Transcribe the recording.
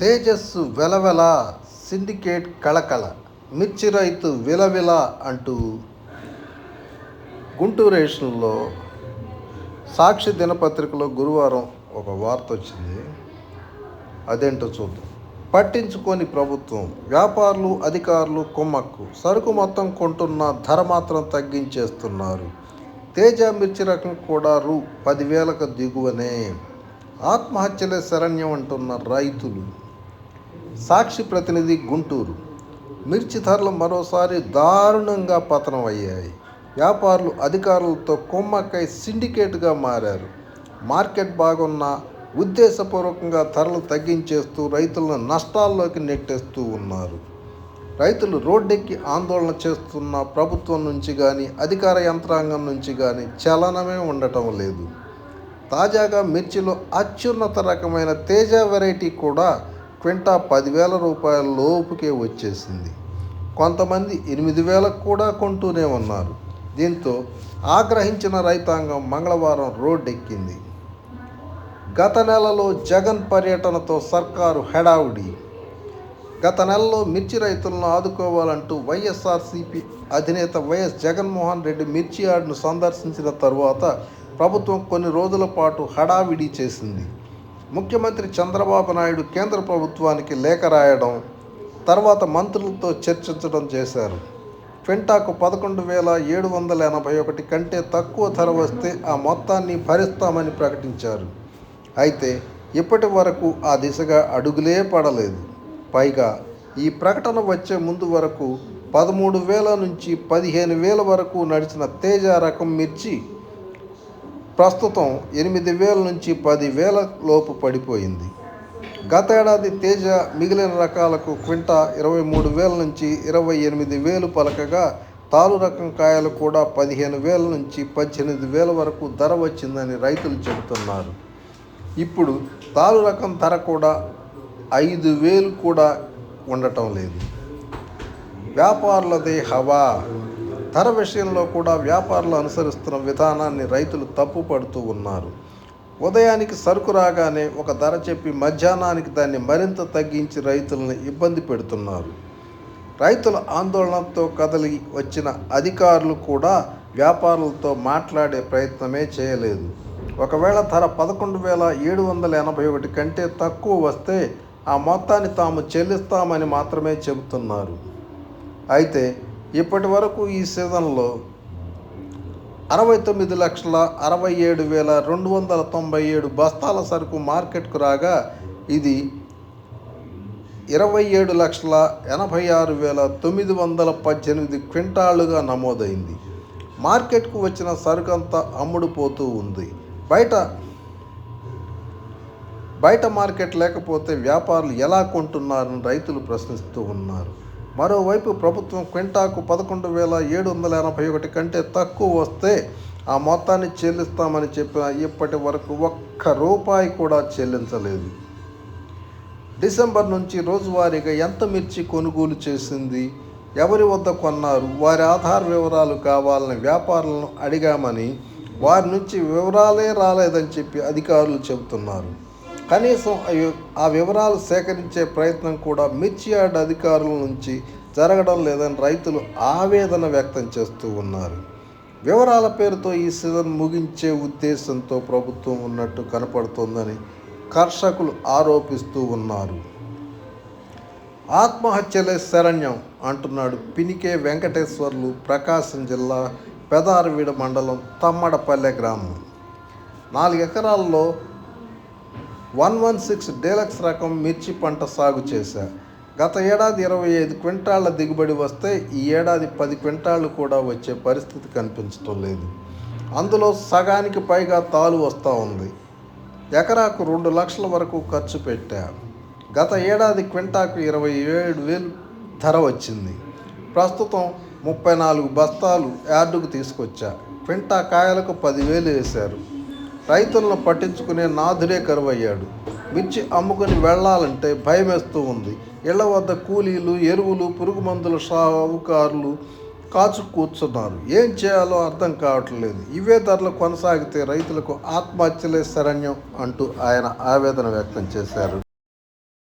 తేజస్సు వెలవెల సిండికేట్ కళకళ మిర్చి రైతు విలవిల అంటూ గుంటూరు రేషన్లో సాక్షి దినపత్రికలో గురువారం ఒక వార్త వచ్చింది. అదేంటో చూద్దాం. పట్టించుకొని ప్రభుత్వం వ్యాపారులు అధికారులు కుమ్మక్కు సరుకు మొత్తం కొంటున్న ధర మాత్రం తగ్గించేస్తున్నారు. తేజ మిర్చి రకం కూడా రూ. పదివేలకు దిగువనే. ఆత్మహత్యలే శరణ్యం అంటున్న రైతులు. సాక్షి ప్రతినిధి గుంటూరు. మిర్చి ధరలు మరోసారి దారుణంగా పతనం అయ్యాయి వ్యాపారులు అధికారులతో కొమ్మక్కై సిండికేట్గా మారారు. మార్కెట్ బాగున్న ఉద్దేశపూర్వకంగా ధరలు తగ్గించేస్తూ రైతులను నష్టాల్లోకి నెట్టేస్తూ ఉన్నారు. రైతులు రోడ్డెక్కి ఆందోళన చేస్తున్న ప్రభుత్వం నుంచి కానీ అధికార యంత్రాంగం నుంచి కానీ చలనమే ఉండటం లేదు. తాజాగా మిర్చిలో అత్యున్నత రకమైన తేజ వెరైటీ కూడా క్వింటా పదివేల రూపాయల లోపుకే వచ్చేసింది. కొంతమంది ఎనిమిది వేలకు కూడా కొంటూనే ఉన్నారు. దీంతో ఆగ్రహించిన రైతాంగం మంగళవారం రోడ్డెక్కింది. గత నెలలో జగన్ పర్యటనతో సర్కారు హెడావుడి. గత నెలలో మిర్చి రైతులను ఆదుకోవాలంటూ వైఎస్ఆర్సీపీ అధినేత వైఎస్ జగన్మోహన్ రెడ్డి మిర్చి యార్డును సందర్శించిన తరువాత ప్రభుత్వం కొన్ని రోజుల పాటు హడావిడి చేసింది. ముఖ్యమంత్రి చంద్రబాబు నాయుడు కేంద్ర ప్రభుత్వానికి లేఖ రాయడం తర్వాత మంత్రులతో చర్చించడం చేశారు. క్వింటాకు పదకొండు వేల ఏడు వందల ఎనభై ఒకటి కంటే తక్కువ ధర వస్తే ఆ మొత్తాన్ని భరిస్తామని ప్రకటించారు. అయితే ఇప్పటి వరకు ఆ దిశగా అడుగులే పడలేదు. పైగా ఈ ప్రకటన వచ్చే ముందు వరకు పదమూడు వేల నుంచి పదిహేను వేల వరకు నడిచిన తేజ రకం మిర్చి ప్రస్తుతం ఎనిమిది వేల నుంచి పది వేల లోపు పడిపోయింది. గతేడాది తేజ మిగిలిన రకాలకు క్వింటా ఇరవై మూడు వేల నుంచి ఇరవై ఎనిమిది వేలు పలకగా తాలు రకం కాయలు కూడా పదిహేను వేల నుంచి పద్దెనిమిది వేల వరకు ధర వచ్చిందని రైతులు చెబుతున్నారు. ఇప్పుడు తాలు రకం ధర కూడా ఐదు వేలు కూడా ఉండటం లేదు. వ్యాపారులదే హవా. ధర విషయంలో కూడా వ్యాపారులు అనుసరిస్తున్న విధానాన్ని రైతులు తప్పుపడుతూ ఉన్నారు. ఉదయానికి సరుకు రాగానే ఒక ధర చెప్పి మధ్యాహ్నానికి దాన్ని మరింత తగ్గించి రైతులను ఇబ్బంది పెడుతున్నారు. రైతుల ఆందోళనతో కదలి వచ్చిన అధికారులు కూడా వ్యాపారులతో మాట్లాడే ప్రయత్నమే చేయలేదు. ఒకవేళ ధర పదకొండు వేల ఏడు వందల ఎనభై ఒకటి కంటే తక్కువ వస్తే ఆ మొత్తాన్ని తాము చెల్లిస్తామని మాత్రమే చెబుతున్నారు. అయితే ఇప్పటి వరకు ఈ సీజన్లో అరవై తొమ్మిది లక్షల అరవై ఏడు వేల రెండు వందల తొంభై ఏడు బస్తాల సరుకు మార్కెట్కు రాగా ఇది ఇరవై ఏడు లక్షల ఎనభై ఆరు వేల తొమ్మిది వందల పద్దెనిమిది క్వింటాళ్ళుగా నమోదైంది. మార్కెట్కు వచ్చిన సరుకు అంతా అమ్ముడుపోతూ ఉంది. బయట బయట మార్కెట్ లేకపోతే వ్యాపారులు ఎలా కొంటున్నారని రైతులు ప్రశ్నిస్తూ ఉన్నారు. మరోవైపు ప్రభుత్వం క్వింటాకు పదకొండు వేల ఏడు వందల ఎనభై ఒకటి కంటే తక్కువ వస్తే ఆ మొత్తాన్ని చెల్లిస్తామని చెప్పిన ఇప్పటి వరకు ఒక్క రూపాయి కూడా చెల్లించలేదు. డిసెంబర్ నుంచి రోజువారీగా ఎంత మిర్చి కొనుగోలు చేసింది ఎవరి వద్ద కొన్నారు వారి ఆధార్ వివరాలు కావాలని వ్యాపారులను అడిగామని వారి నుంచి వివరాలే రాలేదని చెప్పి అధికారులు చెబుతున్నారు. కనీసం ఆ వివరాలు సేకరించే ప్రయత్నం కూడా మిర్చి యార్డ్ అధికారుల నుంచి జరగడం లేదని రైతులు ఆవేదన వ్యక్తం చేస్తూ ఉన్నారు. వివరాల పేరుతో ఈ సీజన్ ముగించే ఉద్దేశంతో ప్రభుత్వం ఉన్నట్టు కనపడుతోందని కర్షకులు ఆరోపిస్తూ ఉన్నారు. ఆత్మహత్యలే శరణ్యం అంటున్నాడు పినికే వెంకటేశ్వర్లు ప్రకాశం జిల్లా పెదారవీడ మండలం తమ్మడపల్లె గ్రామం. నాలుగు ఎకరాల్లో వన్ వన్ సిక్స్ డీలక్స్ రకం మిర్చి పంట సాగు చేశా. గత ఏడాది ఇరవై ఐదు క్వింటాళ్ళ దిగుబడి వస్తే ఈ ఏడాది పది క్వింటాళ్ళు కూడా వచ్చే పరిస్థితి కనిపించడం లేదు. అందులో సగానికి పైగా తాలు వస్తూ ఉంది. ఎకరాకు రెండు లక్షల వరకు ఖర్చు పెట్టా. గత ఏడాది క్వింటాకు ఇరవై ఏడు వేలు ధర వచ్చింది. ప్రస్తుతం ముప్పై నాలుగు బస్తాలు యార్డుకు తీసుకొచ్చా. క్వింటా కాయలకు పదివేలు వేశారు. రైతులను పట్టించుకునే నాథుడే కరువయ్యాడు. మిర్చి అమ్ముకుని వెళ్ళాలంటే భయమేస్తూ ఉంది. ఇళ్ళ వద్ద కూలీలు ఎరువులు పురుగు మందుల షావుకారులు కాచు కూర్చున్నారు. ఏం చేయాలో అర్థం కావట్లేదు. ఇవే ధరలు కొనసాగితే రైతులకు ఆత్మహత్యలే శరణ్యం అంటూ ఆయన ఆవేదన వ్యక్తం చేశారు.